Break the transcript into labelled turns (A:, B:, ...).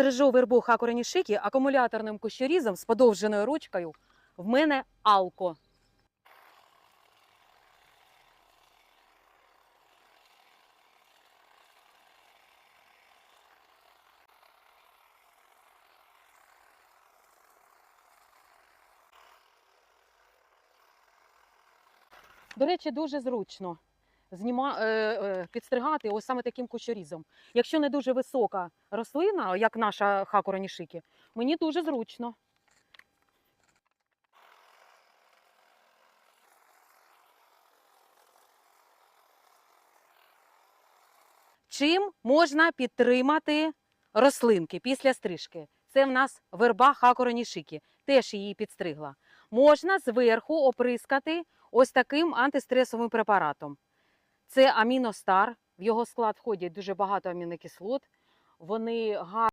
A: стрижу вербу хакуренішики акумуляторним кущорізом з подовженою ручкою. В мене алко. До речі, дуже зручно зніма, е, е, підстригати ось саме таким кущорізом. Якщо не дуже висока рослина, як наша хакуранішики, мені дуже зручно. Чим можна підтримати рослинки після стрижки? Це в нас верба хакуранішики, теж її підстригла. Можна зверху оприскати ось таким антистресовим препаратом. Це аміностар. В його склад входять дуже багато амінокислот. Вони гарно